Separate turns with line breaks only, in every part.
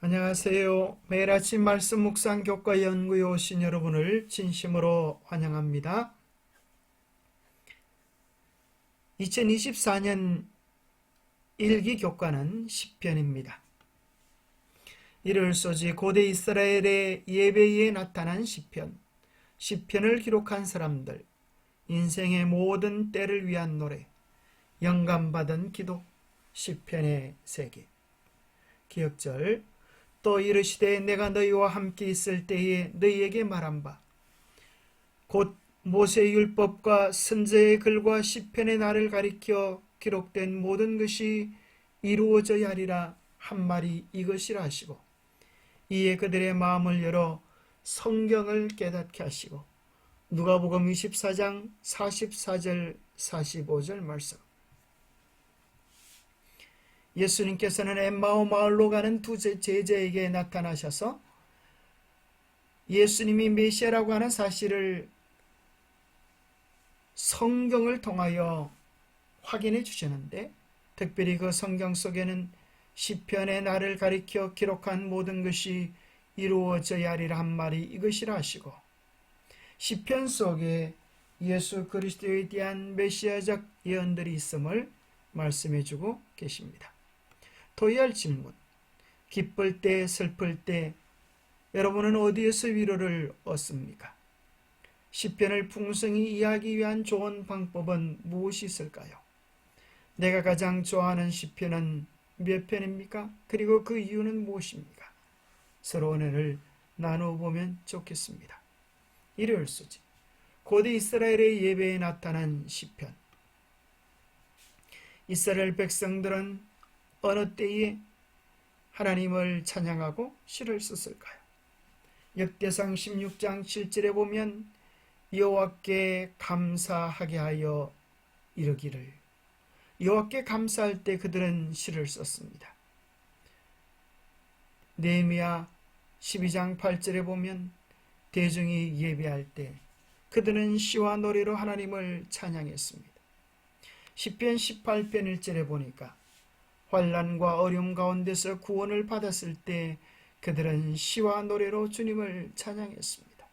안녕하세요. 매일 아침 말씀 묵상 교과 연구에 오신 여러분을 진심으로 환영합니다. 2024년 일기 교과는 10편입니다. 이를 소지 고대 이스라엘의 예배에 나타난 시편, 시편을 기록한 사람들, 인생의 모든 때를 위한 노래, 영감받은 기도, 시편의 세계. 기억절 또 이르시되 내가 너희와 함께 있을 때에 너희에게 말한 바. 곧 모세의 율법과 선제의 글과 시편의 날을 가리켜 기록된 모든 것이 이루어져야 하리라 한 말이 이것이라 하시고 이에 그들의 마음을 열어 성경을 깨닫게 하시고 누가복음 24장 44절 45절 말씀 예수님께서는 엠마오 마을로 가는 두 제자에게 나타나셔서 예수님이 메시아라고 하는 사실을 성경을 통하여 확인해 주시는데 특별히 그 성경 속에는 시편의 날을 가리켜 기록한 모든 것이 이루어져야 하리라 한 말이 이것이라 하시고 시편 속에 예수 그리스도에 대한 메시아적 예언들이 있음을 말씀해 주고 계십니다. 도의할 질문. 기쁠 때, 슬플 때 여러분은 어디에서 위로를 얻습니까? 시편을 풍성히 이해하기 위한 좋은 방법은 무엇이 있을까요? 내가 가장 좋아하는 시편은 몇 편입니까? 그리고 그 이유는 무엇입니까? 서로 은혜를 나누어 보면 좋겠습니다. 일요일 수지 고대 이스라엘의 예배에 나타난 시편 이스라엘 백성들은 어느 때에 하나님을 찬양하고 시를 썼을까요? 역대상 16장 7절에 보면 여호와께 감사하게 하여 이르기를 여호와께 감사할 때 그들은 시를 썼습니다. 네미야 12장 8절에 보면 대중이 예배할 때 그들은 시와 노래로 하나님을 찬양했습니다. 10편 18편 1절에 보니까 환란과 어려움 가운데서 구원을 받았을 때 그들은 시와 노래로 주님을 찬양했습니다.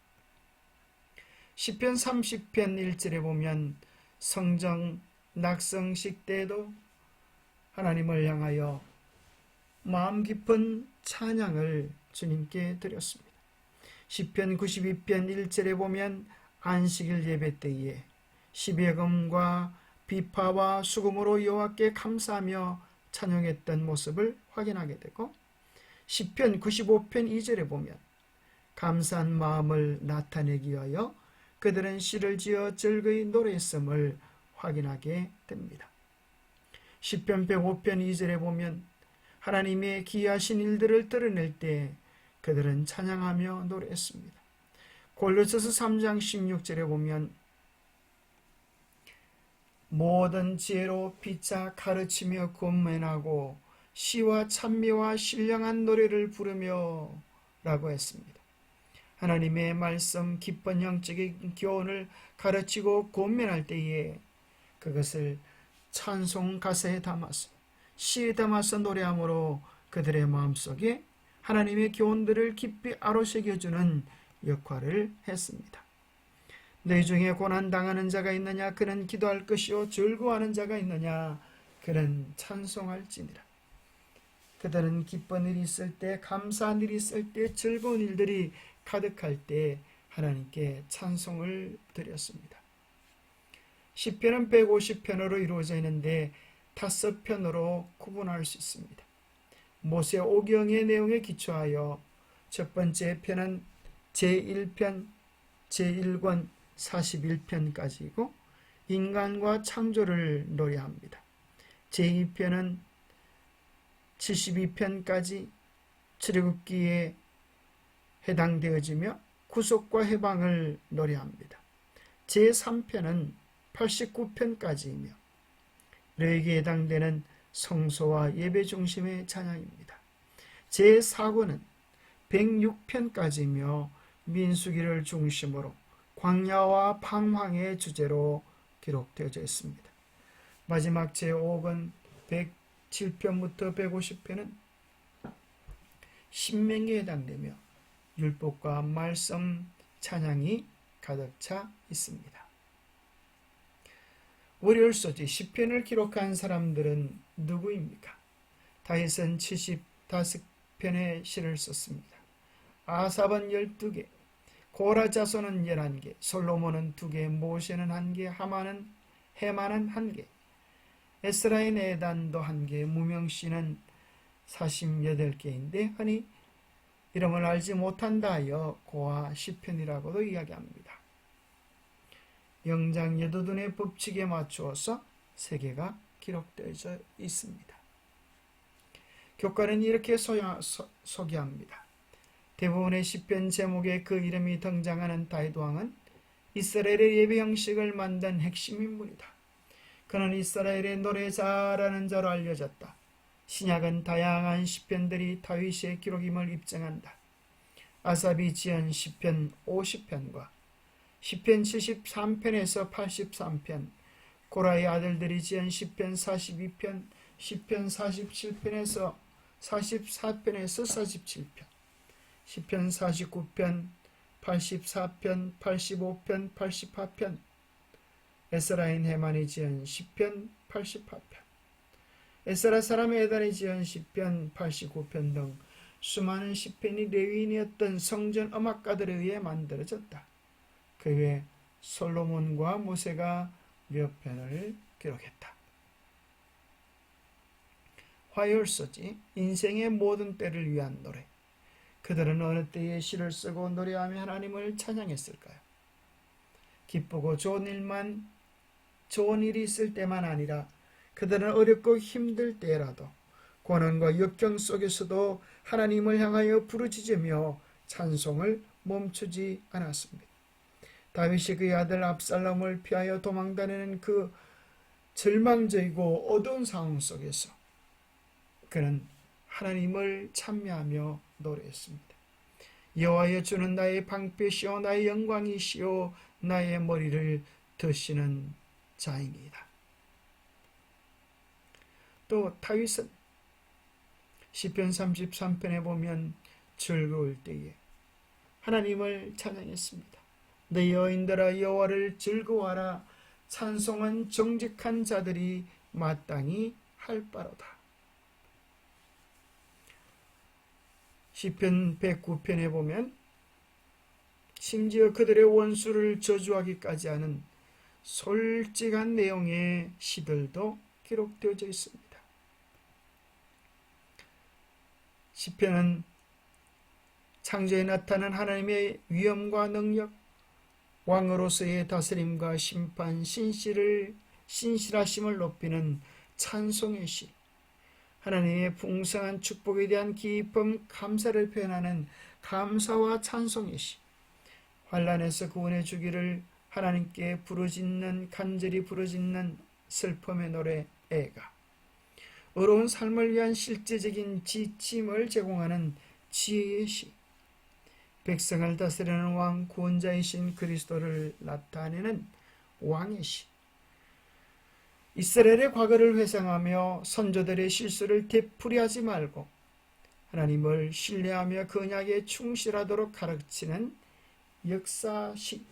시편 30편 1절에 보면 성정 낙성식 때도 하나님을 향하여 마음 깊은 찬양을 주님께 드렸습니다. 시편 92편 1절에 보면 안식일 예배 때에 시베금과 비파와 수금으로 여호와께 감사하며 찬양했던 모습을 확인하게 되고 시편 95편 2절에 보면 감사한 마음을 나타내기 위하여 그들은 시를 지어 즐거이 노래했음을 확인하게 됩니다. 시편 105편 2절에 보면 하나님의 기이하신 일들을 드러낼 때 그들은 찬양하며 노래했습니다. 골로새서 3장 16절에 보면 모든 지혜로 피차 가르치며 권면하고 시와 찬미와 신령한 노래를 부르며 라고 했습니다. 하나님의 말씀 기쁜 영적인 교훈을 가르치고 권면할 때에 그것을 찬송 가사에 담아서 시에 담아서 노래함으로 그들의 마음속에 하나님의 교훈들을 깊이 아로새겨주는 역할을 했습니다. 너희 중에 고난 당하는 자가 있느냐 그는 기도할 것이요 즐거워하는 자가 있느냐 그는 찬송할지니라. 그들은 기쁜 일이 있을 때 감사한 일이 있을 때 즐거운 일들이 가득할 때 하나님께 찬송을 드렸습니다. 시편은 150편으로 이루어져 있는데 다섯 편으로 구분할 수 있습니다. 모세 오경의 내용에 기초하여 첫 번째 편은 제1편, 제1권, 41편까지고 인간과 창조를 노래합니다. 제2편은 72편까지 출애굽기에 해당되어지며 구속과 해방을 노래합니다. 제3편은 89편까지이며 레에게 해당되는 성소와 예배 중심의 찬양입니다. 제4권은 106편까지이며 민수기를 중심으로 광야와 방황의 주제로 기록되어져 있습니다. 마지막 제5권 107편부터 150편은 신명기에 해당되며 율법과 말씀 찬양이 가득 차 있습니다. 월요일 소지 시편을 기록한 사람들은 누구입니까? 다윗은 75편의 시를 썼습니다. 아삽은 12개, 고라 자손은 11개, 솔로몬은 2개, 모세는 1개, 하마는 해마는 1개, 에스라의 내단도 1개, 무명씨는 48개인데 흔히 이름을 알지 못한다 하여 고아 시편이라고도 이야기합니다. 영장 여도둔의 법칙에 맞추어서 세 개가 기록되어 있습니다. 교과는 이렇게 소야, 소, 소개합니다. 대부분의 시편 제목에 그 이름이 등장하는 다윗 왕은 이스라엘의 예배 형식을 만든 핵심 인물이다. 그는 이스라엘의 노래 잘하는 자로 알려졌다. 신약은 다양한 시편들이 다윗의 기록임을 입증한다. 아삽이 지은 시편 50편과 시편 73편에서 83편, 고라의 아들들이 지은 시편 42편, 시편 47편에서 44편에서 47편, 시편 49편, 84편, 85편, 88편, 에스라인 해만이 지은 시편 88편, 에스라 사람의 에단이 지은 시편 89편 등 수많은 시편이 레위인이었던 성전 음악가들에 의해 만들어졌다. 그 외에 솔로몬과 모세가 몇 편을 기록했다. 화요일서지 인생의 모든 때를 위한 노래. 그들은 어느 때에 시를 쓰고 노래하며 하나님을 찬양했을까요? 기쁘고 좋은 일만 좋은 일이 있을 때만 아니라 그들은 어렵고 힘들 때라도 고난과 역경 속에서도 하나님을 향하여 부르짖으며 찬송을 멈추지 않았습니다. 다윗이 그의 아들 압살롬을 피하여 도망다니는 그 절망적이고 어두운 상황 속에서 그는 하나님을 찬미하며 노래했습니다. 여호와여 주는 나의 방패시오 나의 영광이시오 나의 머리를 드시는 자이니이다. 또 다윗은 시편 33편에 보면 즐거울 때에 하나님을 찬양했습니다. 내 여인들아 여호와를 즐거워하라 찬송은 정직한 자들이 마땅히 할 바로다. 시편 109편에 보면 심지어 그들의 원수를 저주하기까지 하는 솔직한 내용의 시들도 기록되어져 있습니다. 시편은 창조에 나타난 하나님의 위엄과 능력, 왕으로서의 다스림과 심판, 신실을 신실하심을 높이는 찬송의 시, 하나님의 풍성한 축복에 대한 기쁨, 감사를 표현하는 감사와 찬송의 시, 환란에서 구원해 주기를 하나님께 부르짖는 간절히 부르짖는 슬픔의 노래 애가 어려운 삶을 위한 실제적인 지침을 제공하는 지혜의 시 백성을 다스리는 왕 구원자이신 그리스도를 나타내는 왕의 시 이스라엘의 과거를 회상하며 선조들의 실수를 되풀이하지 말고 하나님을 신뢰하며 근약에 충실하도록 가르치는 역사시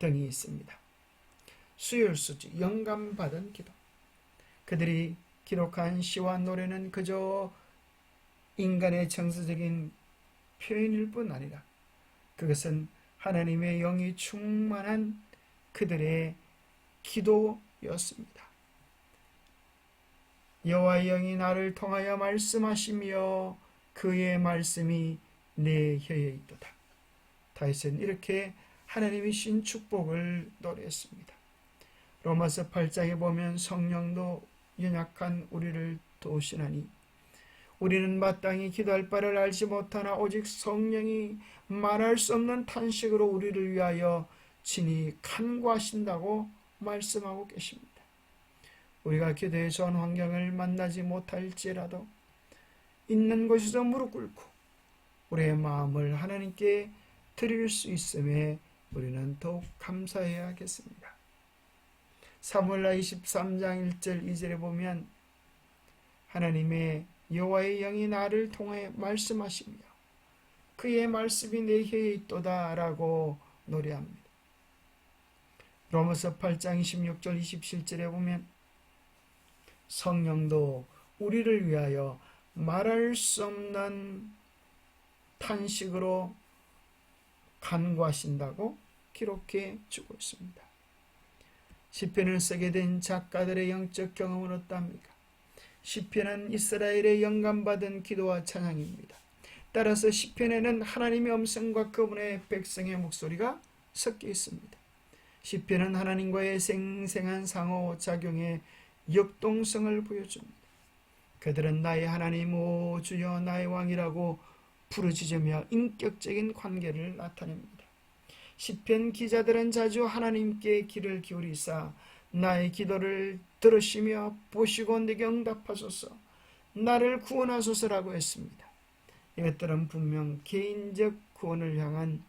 등이 있습니다. 수요일수지 영감받은 기도 그들이 기록한 시와 노래는 그저 인간의 정서적인 표현일 뿐 아니라 그것은 하나님의 영이 충만한 그들의 기도였습니다. 여호와의 영이 나를 통하여 말씀하시며 그의 말씀이 내 혀에 있도다. 다윗은 이렇게 하나님이 신 축복을 노래했습니다. 로마서 8장에 보면 성령도 연약한 우리를 도우시나니 우리는 마땅히 기도할 바를 알지 못하나 오직 성령이 말할 수 없는 탄식으로 우리를 위하여 친히 간구하신다고 말씀하고 계십니다. 우리가 기도에 좋은 환경을 만나지 못할지라도 있는 곳에서 무릎 꿇고 우리의 마음을 하나님께 드릴 수 있음에 우리는 더욱 감사해야겠습니다. 사무엘라 23장 1절 2절에 보면 하나님의 여호와의 영이 나를 통해 말씀하시며 그의 말씀이 내 혀에 있도다라고 노래합니다. 로마서 8장 26절 27절에 보면 성령도 우리를 위하여 말할 수 없는 탄식으로 간구하신다고 기록해 주고 있습니다. 시편을 쓰게 된 작가들의 영적 경험은 어떠합니까? 시편은 이스라엘의 영감받은 기도와 찬양입니다. 따라서 시편에는 하나님의 음성과 그분의 백성의 목소리가 섞여 있습니다. 시편은 하나님과의 생생한 상호 작용의 역동성을 보여줍니다. 그들은 나의 하나님 오 주여 나의 왕이라고 부르짖으며 인격적인 관계를 나타냅니다. 시편 기자들은 자주 하나님께 귀를 기울이사 나의 기도를 들으시며 보시고 내게 응답하소서 나를 구원하소서라고 했습니다. 이것들은 분명 개인적 구원을 향한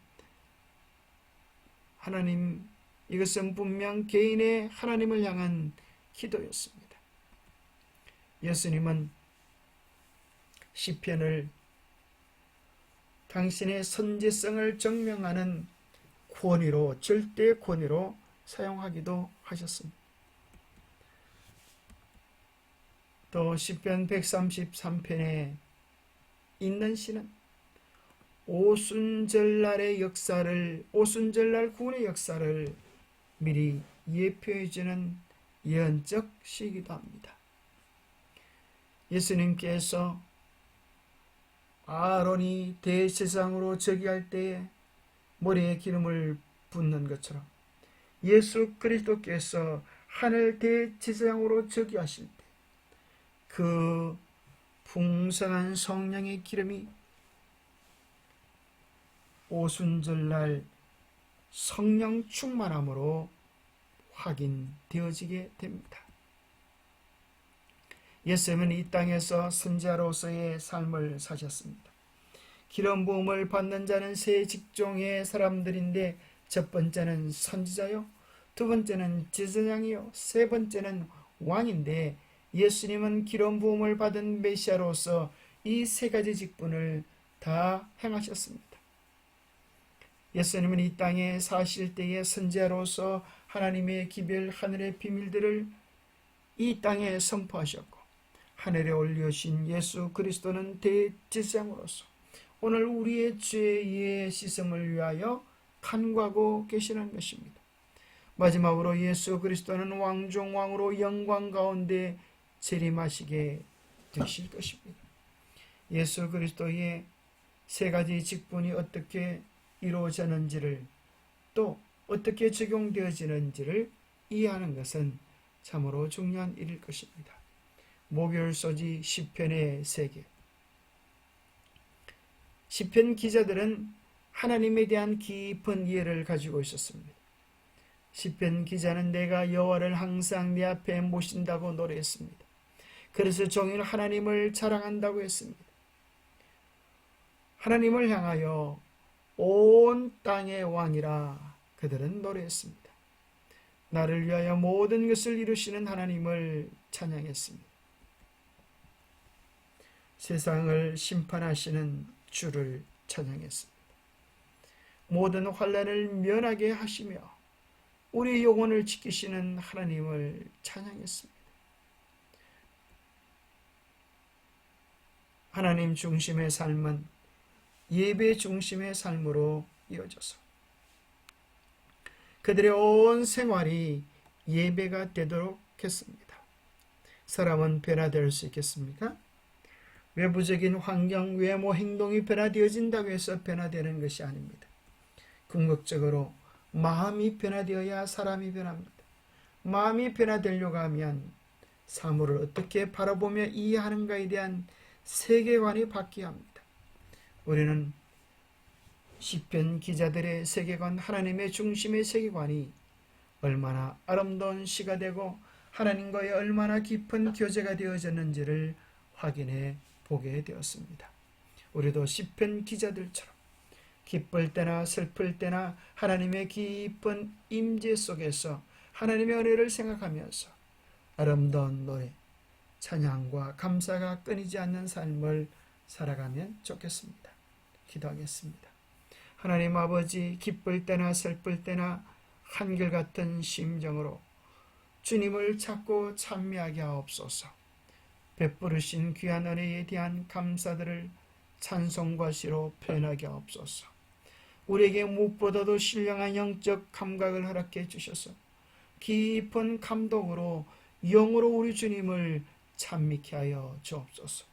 하나님 이것은 분명 개인의 하나님을 향한 기도였습니다. 예수님은 시편을 당신의 선지성을 증명하는 권위로 절대 권위로 사용하기도 하셨습니다. 또 시편 133편에 있는 시는 오순절날의 역사를 오순절날 구원의 역사를 미리 예표해 주는 예언적 시이기도 합니다. 예수님께서 아론이 대제사장으로 즉위할 때에 머리에 기름을 붓는 것처럼 예수 그리스도께서 하늘 대제사장으로 즉위하실 때 그 풍성한 성령의 기름이 오순절날 성령 충만함으로 확인되어지게 됩니다. 예수님은 이 땅에서 선자로서의 삶을 사셨습니다. 기름 부음을 받는 자는 세 직종의 사람들인데 첫 번째는 선지자요, 두 번째는 제사장이요, 세 번째는 왕인데 예수님은 기름 부음을 받은 메시아로서 이 세 가지 직분을 다 행하셨습니다. 예수님은 이 땅에 사실 때의 선지자로서 하나님의 기별 하늘의 비밀들을 이 땅에 선포하셨고 하늘에 올려신 예수 그리스도는 대제사장으로서 오늘 우리의 죄의 씻음을 위하여 간구하고 계시는 것입니다. 마지막으로 예수 그리스도는 왕중 왕으로 영광 가운데 재림하시게 되실 것입니다. 예수 그리스도의 세 가지 직분이 어떻게 이루어졌는지를 또 어떻게 적용되어지는지를 이해하는 것은 참으로 중요한 일일 것입니다. 목요일 소지 시편의 세계 시편 기자들은 하나님에 대한 깊은 이해를 가지고 있었습니다. 시편 기자는 내가 여호와를 항상 내 앞에 모신다고 노래했습니다. 그래서 종일 하나님을 자랑한다고 했습니다. 하나님을 향하여 온 땅의 왕이라 그들은 노래했습니다. 나를 위하여 모든 것을 이루시는 하나님을 찬양했습니다. 세상을 심판하시는 주를 찬양했습니다. 모든 환란을 면하게 하시며 우리 영혼을 지키시는 하나님을 찬양했습니다. 하나님 중심의 삶은 예배 중심의 삶으로 이어져서 그들의 온 생활이 예배가 되도록 했습니다. 사람은 변화될 수 있겠습니까? 외부적인 환경, 외모, 행동이 변화되어진다고 해서 변화되는 것이 아닙니다. 궁극적으로 마음이 변화되어야 사람이 변합니다. 마음이 변화되려고 하면 사물을 어떻게 바라보며 이해하는가에 대한 세계관이 바뀌어야 합니다. 우리는 시편 기자들의 세계관, 하나님의 중심의 세계관이 얼마나 아름다운 시가 되고 하나님과의 얼마나 깊은 교제가 되어졌는지를 확인해 보게 되었습니다. 우리도 시편 기자들처럼 기쁠 때나 슬플 때나 하나님의 깊은 임재 속에서 하나님의 은혜를 생각하면서 아름다운 노래, 찬양과 감사가 끊이지 않는 삶을 살아가면 좋겠습니다. 기도하겠습니다. 하나님 아버지 기쁠 때나 슬플 때나 한결같은 심정으로 주님을 찾고 찬미하게 하옵소서. 베푸르신 귀한 은혜에 대한 감사들을 찬송과 시로 표현하게 하옵소서. 우리에게 무엇보다도 신령한 영적 감각을 허락해 주셔서 깊은 감동으로 영으로 우리 주님을 찬미케 하여 주옵소서.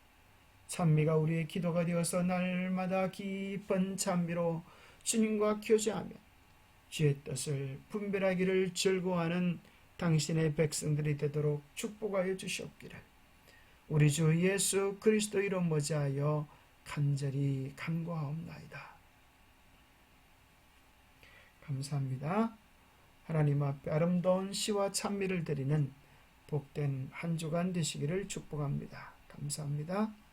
찬미가 우리의 기도가 되어서 날마다 깊은 찬미로 주님과 교제하며 주의 뜻을 분별하기를 즐거워하는 당신의 백성들이 되도록 축복하여 주시옵기를 우리 주 예수 그리스도 이름 모자하여 간절히 간구하옵나이다. 감사합니다. 하나님 앞에 아름다운 시와 찬미를 드리는 복된 한 주간 되시기를 축복합니다. 감사합니다.